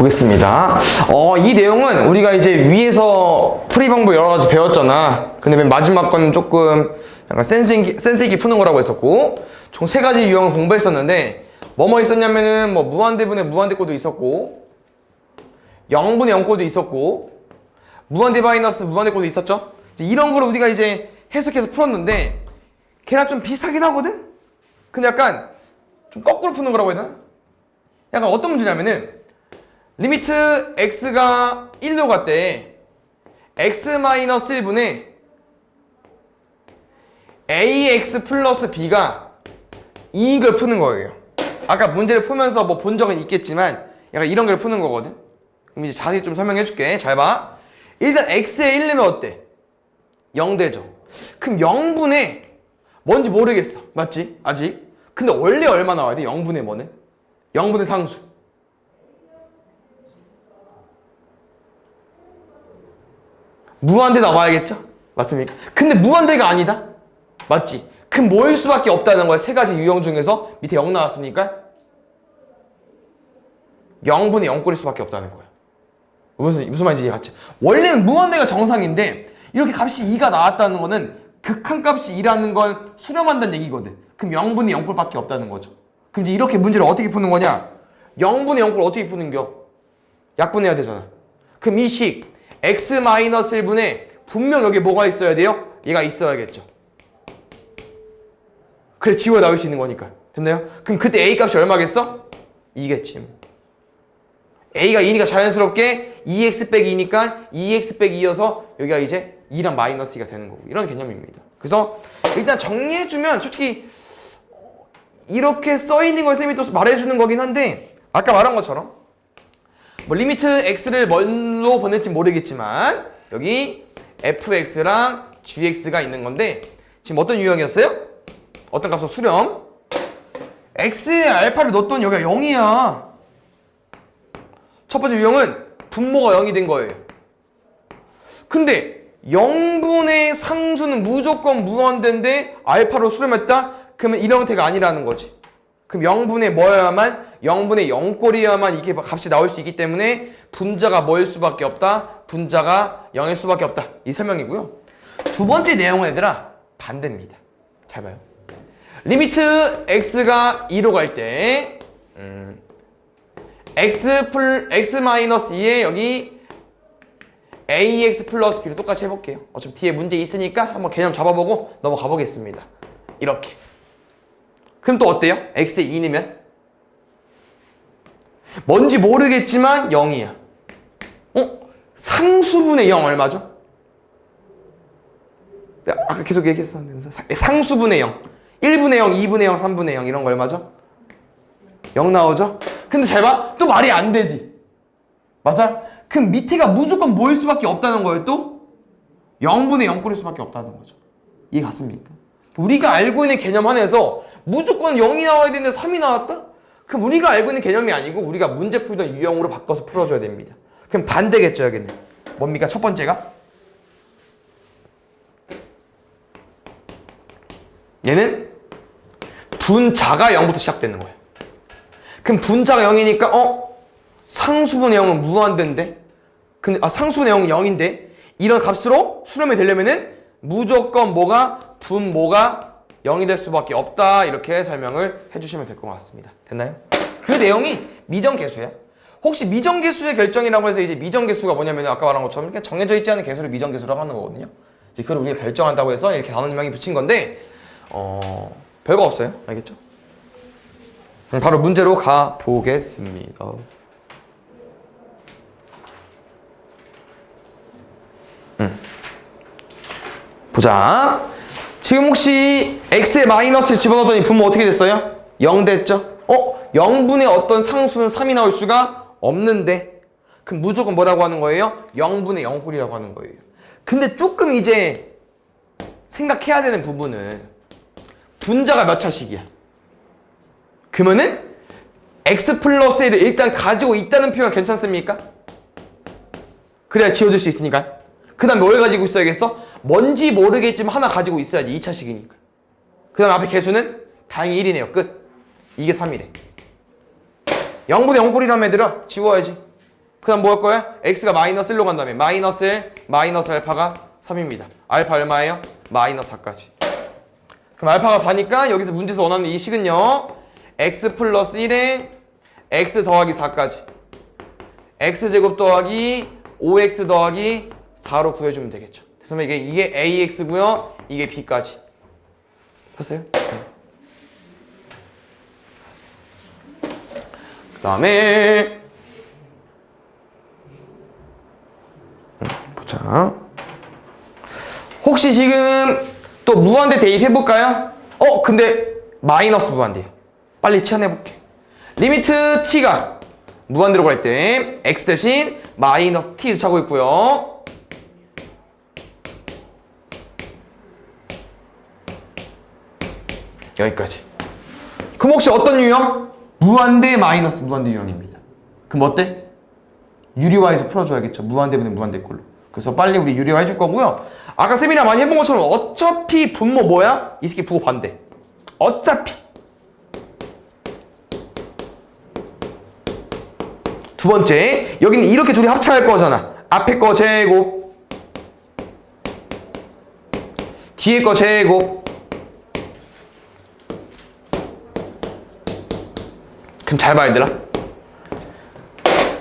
보겠습니다. 어, 이 내용은 우리가 이제 위에서 풀이 방법 여러 가지 배웠잖아. 근데 맨 마지막 거는 조금 약간 센스 센스 있게 푸는 거라고 했었고, 총 세 가지 유형을 공부했었는데, 뭐뭐 있었냐면은 뭐 무한대분의 무한대꼴도 있었고, 0분의 0꼴도 있었고, 무한대 마이너스 무한대꼴도 있었죠? 이런 거를 우리가 이제 해석해서 풀었는데, 걔랑 좀 비슷하긴 하거든? 근데 약간 좀 거꾸로 푸는 거라고 해야 되나? 약간 어떤 문제냐면은 리미트 x가 1로 갔대. x-1분의 ax 플러스 b가 2인 걸 푸는 거예요. 아까 문제를 풀면서 뭐 본 적은 있겠지만 약간 이런 걸 푸는 거거든. 그럼 이제 자세히 좀 설명해 줄게. 잘봐. 일단 x에 1내면 어때? 0 되죠. 그럼 0분의 뭔지 모르겠어. 맞지? 아직? 근데 원래 얼마 나와야 돼? 0분의 뭐는? 0분의 상수 무한대 나와야겠죠? 맞습니까? 근데 무한대가 아니다? 맞지? 그럼 뭐일 수밖에 없다는 거야. 세 가지 유형 중에서 밑에 0 나왔으니까 0분의 0꼴일 수밖에 없다는 거야. 무슨, 무슨 말인지 이해갔지? 원래는 무한대가 정상인데 이렇게 값이 2가 나왔다는 거는 극한값이 2라는 건 수렴한다는 얘기거든. 그럼 0분의 0꼴밖에 없다는 거죠. 그럼 이제 이렇게 문제를 어떻게 푸는 거냐? 0분의 0꼴 어떻게 푸는겨? 약분해야 되잖아. 그럼 이 식 x-1분의 분명 여기 뭐가 있어야 돼요? 얘가 있어야겠죠. 그래 지워 나올 수 있는 거니까. 됐나요? 그럼 그때 a 값이 얼마겠어? 2겠지. a가 2니까 자연스럽게 2x 빼기 2니까 2x 빼기 2여서 여기가 이제 2랑 마이너스 2가 되는 거고 이런 개념입니다. 그래서 일단 정리해주면 솔직히 이렇게 써 있는 걸 쌤이 또 말해주는 거긴 한데 아까 말한 것처럼 뭐 리미트 x를 뭘로 보낼지 모르겠지만 여기 fx랑 gx가 있는 건데 지금 어떤 유형이었어요? 어떤 값으로 수렴? x에 알파를 넣었더니 여기가 0이야. 첫 번째 유형은 분모가 0이 된 거예요. 근데 0분의 상수는 무조건 무한대인데 알파로 수렴했다? 그러면 이런 형태가 아니라는 거지. 그럼 0분의 뭐여야만 0분의 0꼴이어야만 이게 값이 나올 수 있기 때문에 분자가 뭐일 수밖에 없다? 분자가 0일 수밖에 없다. 이 설명이고요. 두 번째 내용은 얘들아 반대입니다. 잘 봐요. 리미트 x가 2로 갈때 음, x 플 x 마이너스 2에 여기 ax 플러스 b로 똑같이 해볼게요. 어차피 뒤에 문제 있으니까 한번 개념 잡아보고 넘어가 보겠습니다. 이렇게. 그럼 또 어때요? x에 2 넣으면? 뭔지 모르겠지만 0이야. 어? 상수분의 0 얼마죠? 아까 계속 얘기했었는데 사- 상수분의 0 1분의 0, 2분의 0, 3분의 0 이런 거 얼마죠? 0 나오죠? 근데 잘 봐. 또 말이 안 되지. 맞아? 그럼 밑에가 무조건 뭐일 수밖에 없다는 거예요 또? 0분의 0꼴일 수밖에 없다는 거죠. 이해 갔습니까? 우리가 알고 있는 개념 안에서 무조건 0이 나와야 되는데 3이 나왔다? 그럼 우리가 알고 있는 개념이 아니고 우리가 문제 풀던 유형으로 바꿔서 풀어줘야 됩니다. 그럼 반대겠죠 여기는. 뭡니까 첫 번째가? 얘는 분자가 0부터 시작되는 거예요. 그럼 분자가 0이니까 어? 상수분의 0은 무한대인데? 근데 아 상수분의 0은 0인데 이런 값으로 수렴이 되려면은 무조건 뭐가 분모가 0이 될 수밖에 없다 이렇게 설명을 해주시면 될 것 같습니다. 됐나요? 그 내용이 미정계수야. 혹시 미정계수의 결정이라고 해서 이제 미정계수가 뭐냐면 아까 말한 것처럼 이렇게 정해져 있지 않은 계수를 미정계수라고 하는 거거든요. 이제 그걸 우리가 결정한다고 해서 이렇게 단원명이 붙인 건데 어 별거 없어요. 알겠죠? 바로 문제로 가 보겠습니다. 보자. 지금 혹시 x에 마이너스를 집어넣었더니 분모 어떻게 됐어요? 0 됐죠? 어? 0분의 어떤 상수는 3이 나올 수가 없는데 그럼 무조건 뭐라고 하는 거예요? 0분의 0홀이라고 하는 거예요. 근데 조금 이제 생각해야 되는 부분은 분자가 몇 차식이야? 그러면은 x 플러스 1을 일단 가지고 있다는 표현 괜찮습니까? 그래야 지워질 수 있으니까. 그 다음 뭘 가지고 있어야겠어? 뭔지 모르겠지만 하나 가지고 있어야지 2차식이니까. 그 다음 앞에 개수는 다행히 1이네요. 끝. 이게 3이래. 0분의 0꼴이라면 얘들아 지워야지. 그 다음 뭐 할 거야? x가 마이너스 1로 간다면 마이너스 1, 마이너스 알파가 3입니다. 알파 얼마예요? 마이너스 4까지. 그럼 알파가 4니까 여기서 문제에서 원하는 이 식은요. x 플러스 1에 x 더하기 4까지. x제곱 더하기 5x 더하기 4로 구해주면 되겠죠. 그래서 이게, 이게 ax고요. 이게 b까지. 됐어요? 그 다음에 보자. 혹시 지금 또 무한대 대입해볼까요? 어, 근데 마이너스 무한대. 빨리 치환해볼게. 리미트 t가 무한대로 갈 때 x 대신 마이너스 t 차고 있고요. 여기까지. 그럼 혹시 어떤 유형? 무한대 마이너스 무한대 유형입니다. 그럼 어때? 유리화해서 풀어줘야겠죠. 무한대분의 무한대 꼴로. 그래서 빨리 우리 유리화 해줄 거고요. 아까 세미나 많이 해본 것처럼 어차피 분모 뭐야? 이 새끼 부호 반대. 어차피. 두 번째, 여기는 이렇게 둘이 합차할 거잖아. 앞에 거 제곱, 뒤에 거 제곱. 그럼 잘 봐, 얘들아.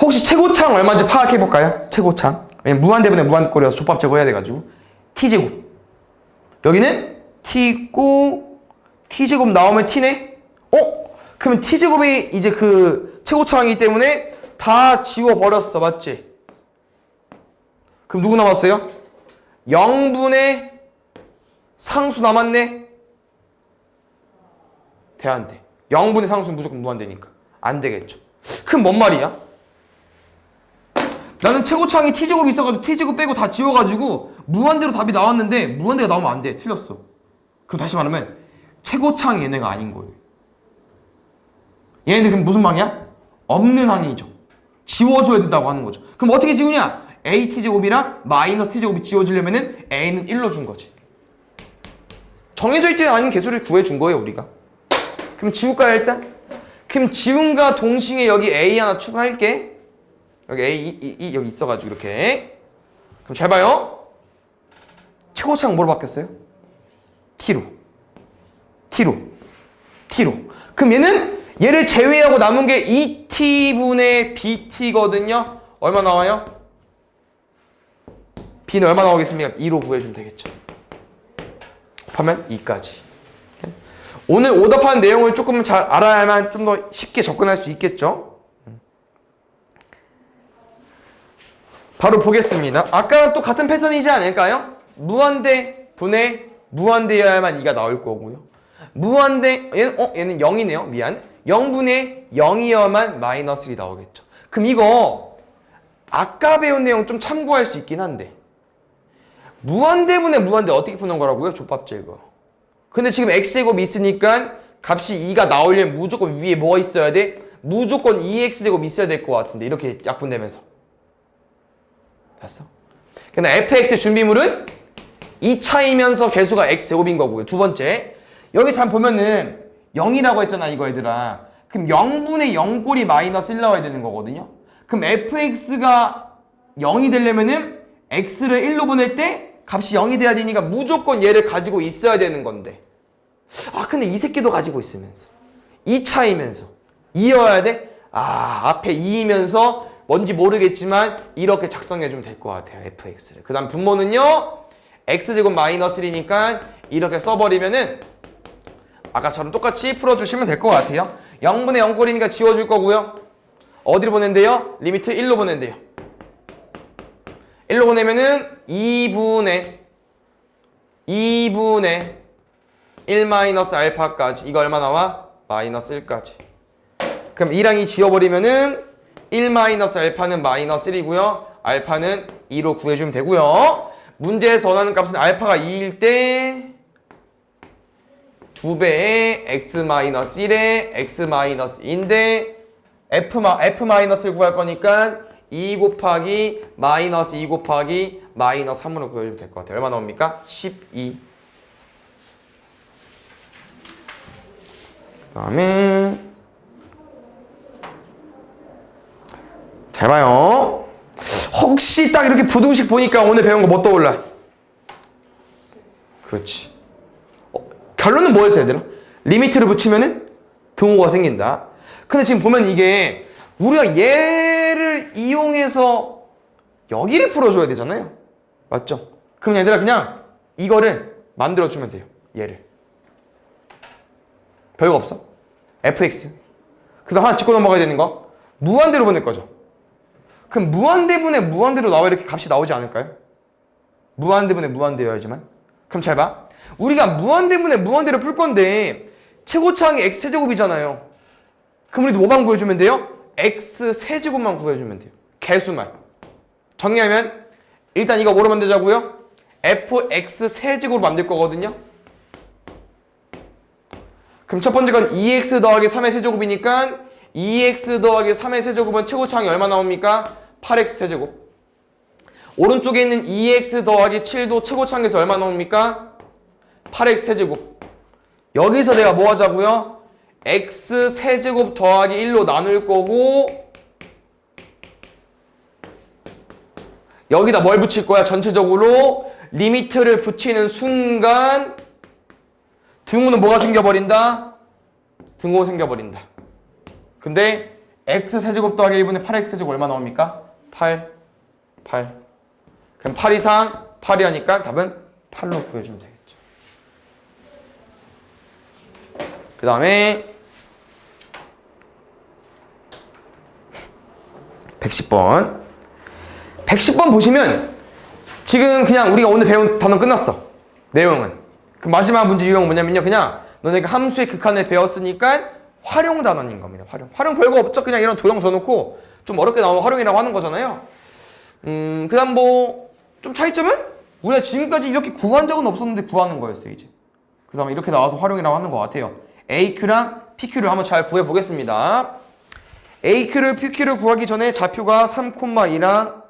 혹시 최고창 얼마인지 파악해 볼까요? 최고창. 왜냐면 무한대분의 무한꼴이라서 족밥 제거해야 돼가지고. t제곱. 여기는 t고 t제곱 나오면 t네? 어? 그러면 t제곱이 이제 그 최고차이기 때문에 다 지워버렸어. 맞지? 그럼 누구 남았어요? 0분의 상수 남았네? 돼? 0분의 상수는 무조건 무한대니까. 안 되겠죠. 그럼 뭔 말이야? 나는 최고창이 t제곱이 있어가지고 t제곱 빼고 다 지워가지고 무한대로 답이 나왔는데 무한대가 나오면 안 돼. 틀렸어. 그럼 다시 말하면 최고창이 얘네가 아닌 거예요. 얘네들 그럼 무슨 방이야? 없는 항이죠. 지워줘야 된다고 하는 거죠. 그럼 어떻게 지우냐? a t제곱이랑 마이너스 t제곱이 지워지려면 은 a는 1로 준 거지. 정해져 있지 않은 개수를 구해준 거예요, 우리가. 그럼 지울까요, 일단? 그럼 지운과 동시에 여기 a 하나 추가할게. 여기 A, 이, 이, 여기 있어가지고 이렇게. 그럼 잘 봐요. 최고창 뭐로 바뀌었어요? T로. T로. T로. 그럼 얘는 얘를 제외하고 남은 게 2T분의 BT거든요. 얼마 나와요? B는 얼마 나오겠습니까? 2로 구해주면 되겠죠. 곱하면 2까지. 오늘 오답한 내용을 조금 잘 알아야만 좀 더 쉽게 접근할 수 있겠죠? 바로 보겠습니다. 아까랑 또 같은 패턴이지 않을까요? 무한대 분의 무한대여야만 2가 나올 거고요. 무한대 얘는 어 얘는 0이네요. 미안. 0분의 0이어야만 마이너스 1이 나오겠죠. 그럼 이거 아까 배운 내용 좀 참고할 수 있긴 한데 무한대분의 무한대 어떻게 푸는 거라고요? 족밥 제거. 근데 지금 x제곱이 있으니까 값이 2가 나오려면 무조건 위에 뭐가 있어야 돼? 무조건 2x제곱 있어야 될 것 같은데 이렇게 약분되면서 됐어? 근데 fx의 준비물은 2차이면서 개수가 x제곱인 거고요. 두 번째 여기 잘 보면은 0이라고 했잖아 이거 얘들아. 그럼 0분의 0꼴이 마이너스 1 나와야 되는 거거든요. 그럼 fx가 0이 되려면은 x를 1로 보낼 때 값이 0이 돼야 되니까 무조건 얘를 가지고 있어야 되는 건데. 아 근데 이 새끼도 가지고 있으면서. 2차이면서. 2여야 돼? 아 앞에 2이면서 뭔지 모르겠지만 이렇게 작성해주면 될 것 같아요 fx를. 그 다음 분모는요? X제곱 마이너스 1이니까 이렇게 써버리면은 아까처럼 똑같이 풀어주시면 될 것 같아요. 0분의 0꼴이니까 지워줄 거고요. 어디로 보낸대요? 리미트 1로 보낸대요 1로 보내면은 2분의 2분의 1 마이너스 알파까지 이거 얼마 나와? 마이너스 1까지. 그럼 2랑 2 지워버리면은 1 마이너스 알파는 마이너스 1이고요. 알파는 2로 구해주면 되고요. 문제에서 원하는 값은 알파가 2일 때 2배의 x 마이너스 1에 x 마이너스 2인데 f, 마, f 마이너스를 구할 거니까 2 곱하기 마이너스 2 곱하기 마이너스 3으로 구해주면 될 것 같아요 얼마 나옵니까? 12 그 다음에 잘잘 봐요. 혹시 딱 이렇게 부등식 보니까 오늘 배운 거 뭐 떠올라? 그렇지. 어, 결론은 뭐였어, 얘들아? 리미트를 붙이면은 등호가 생긴다. 근데 지금 보면 이게 우리가 얘를 이용해서 여기를 풀어줘야 되잖아요. 맞죠? 그럼 얘들아 그냥 이거를 만들어주면 돼요. 얘를. 별거 없어. fx. 그 다음 하나 짚고 넘어가야 되는 거. 무한대로 보낼 거죠. 그럼 무한대분의 무한대로 나와 이렇게 값이 나오지 않을까요? 무한대분의 무한대여야지만. 그럼 잘 봐. 우리가 무한대분의 무한대로 풀 건데 최고차항이 x 세제곱이잖아요. 그럼 우리도 뭐만 구해주면 돼요? X 세제곱만 구해주면 돼요. 개수만. 정리하면 일단 이거 뭐로 만들자고요? fx 세제곱으로 만들 거거든요. 그럼 첫 번째 건 2x 더하기 3의 세제곱이니까 2x 더하기 3의 세제곱은 최고차항이 얼마 나옵니까? 8x 세제곱. 오른쪽에 있는 2x 더하기 7도 최고차항에서 얼마 나옵니까? 8x 세제곱. 여기서 내가 뭐 하자고요? X 세제곱 더하기 1로 나눌 거고 여기다 뭘 붙일 거야? 전체적으로 리미트를 붙이는 순간 등호는 뭐가 생겨버린다? 등호 생겨버린다. 근데 x 세제곱 더하기 1분의 8x 세제곱 얼마 나옵니까? 8, 8. 그럼 8 이상 8이 하니까 답은 8로 구해주면 되겠죠. 그 다음에 110번. 110번 보시면 지금 그냥 우리가 오늘 배운 단어 끝났어. 내용은. 그 마지막 문제 유형은 뭐냐면요. 그냥 너네가 함수의 극한을 배웠으니까 활용 단원인 겁니다. 활용. 활용 별거 없죠. 그냥 이런 도형 줘놓고 좀 어렵게 나오면 활용이라고 하는 거잖아요. 음 그 다음 뭐 좀 차이점은 우리가 지금까지 이렇게 구한 적은 없었는데 구하는 거였어요 이제. 그래서 아마 이렇게 나와서 활용이라고 하는 것 같아요. AQ랑 PQ를 한번 잘 구해 보겠습니다 AQ를 PQ를 구하기 전에 좌표가 3,2랑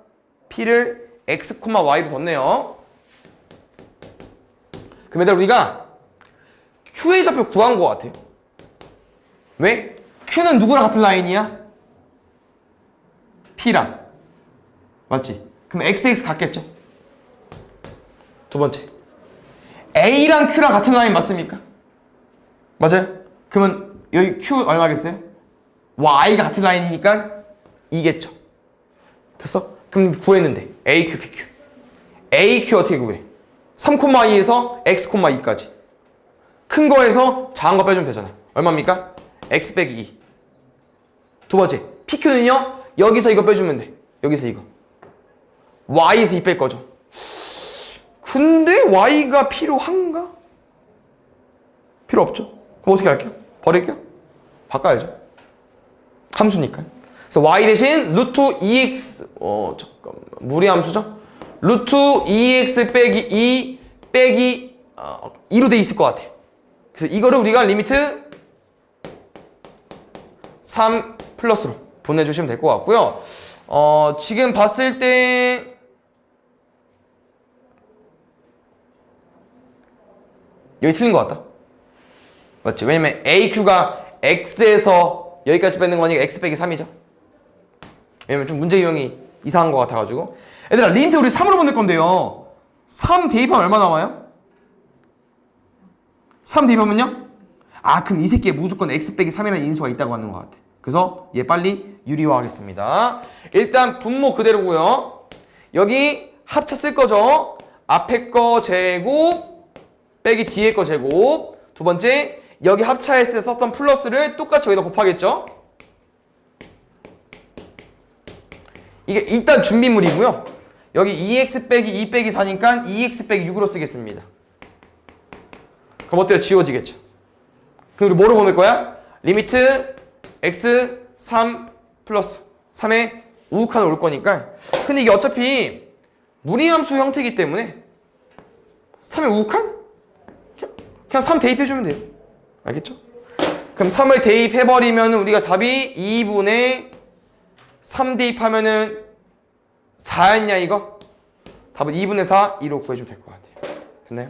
P를 X, Y로 뒀네요. 그럼 얘들 우리가 Q의 좌표 구한 것 같아요. 왜? Q는 누구랑 같은 라인이야? P랑. 맞지? 그럼 XX 같겠죠? 두 번째. A랑 Q랑 같은 라인 맞습니까? 맞아요? 그러면 여기 Q 얼마겠어요? Y가 같은 라인이니까 2겠죠. 됐어? 그럼 구했는데 AQ, PQ. AQ 어떻게 구해? 3,2에서 X, 2까지. 큰 거에서 작은 거 빼주면 되잖아요. 얼마입니까? X 빼기 2. 두 번째, PQ는요? 여기서 이거 빼주면 돼. 여기서 이거. Y에서 2 뺄 거죠. 근데 Y가 필요한가? 필요 없죠. 그럼 어떻게 할게요? 버릴게요? 바꿔야죠. 함수니까. 그래서 y 대신 루트 2x 어 잠깐만 무리 함수죠? 루트 2x 빼기 2 빼기 어, 2로 돼 있을 것 같아. 그래서 이거를 우리가 리미트 3 플러스로 보내주시면 될 것 같고요. 어 지금 봤을 때 여기 틀린 것 같다. 맞지? 왜냐면 AQ가 X에서 여기까지 뺏는 거니까 X 빼기 3이죠. 왜냐면 좀 문제 유형이 이상한 것 같아가지고. 얘들아, 리미트 우리 3으로 보낼 건데요. 3 대입하면 얼마 나와요? 3 대입하면요? 아, 그럼 이 새끼에 무조건 X 빼기 3이라는 인수가 있다고 하는 것 같아. 그래서 얘 빨리 유리화하겠습니다. 일단 분모 그대로고요. 여기 합차 쓸 거죠. 앞에 거 제곱 빼기 뒤에 거 제곱. 두 번째, 여기 합차했을 때 썼던 플러스를 똑같이 여기다 곱하겠죠? 이게 일단 준비물이고요. 여기 2x 빼기 2 빼기 4니까 2x 빼기 6으로 쓰겠습니다. 그럼 어때요? 지워지겠죠? 그럼 우리 뭐로 보낼 거야? 리미트 x 3 플러스 3에 우극한을 올 거니까 근데 이게 어차피 무리함수 형태이기 때문에 3의 우극한? 그냥 3 대입해주면 돼요. 알겠죠? 그럼 3을 대입해버리면 우리가 답이 2분의 3 대입하면은 4였냐 이거? 답은 2분의 4, 2로 구해주면 될 것 같아요.